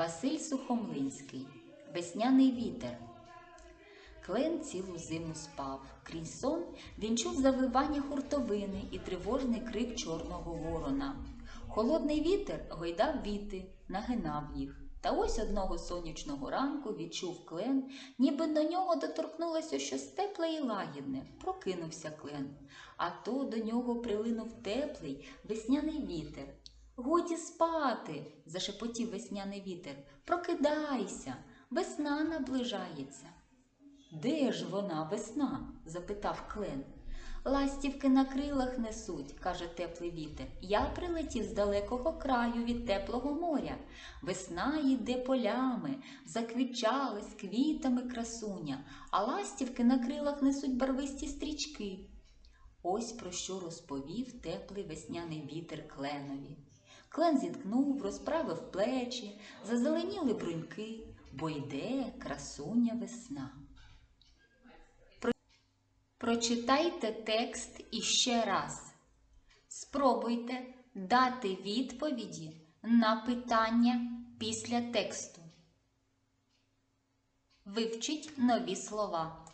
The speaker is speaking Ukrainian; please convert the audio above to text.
Василь Сухомлинський. Весняний вітер. Клен цілу зиму спав. Крізь сон він чув завивання хуртовини і тривожний крик чорного ворона. Холодний вітер гойдав віти, нагинав їх. Та ось одного сонячного ранку відчув клен, ніби до нього доторкнулося щось тепле і лагідне. Прокинувся клен, а то до нього прилинув теплий весняний вітер. Годі спати, зашепотів весняний вітер. Прокидайся, весна наближається. Де ж вона, весна? запитав клен. Ластівки на крилах несуть, каже теплий вітер. Я прилетів з далекого краю від теплого моря. Весна йде полями, заквічалась квітами красуня, а ластівки на крилах несуть барвисті стрічки. Ось про що розповів теплий весняний вітер кленові. Клен зіткнув, розправив плечі, зазеленіли бруньки, бо йде красуня весна. Прочитайте текст іще раз. Спробуйте дати відповіді на питання після тексту. Вивчіть нові слова.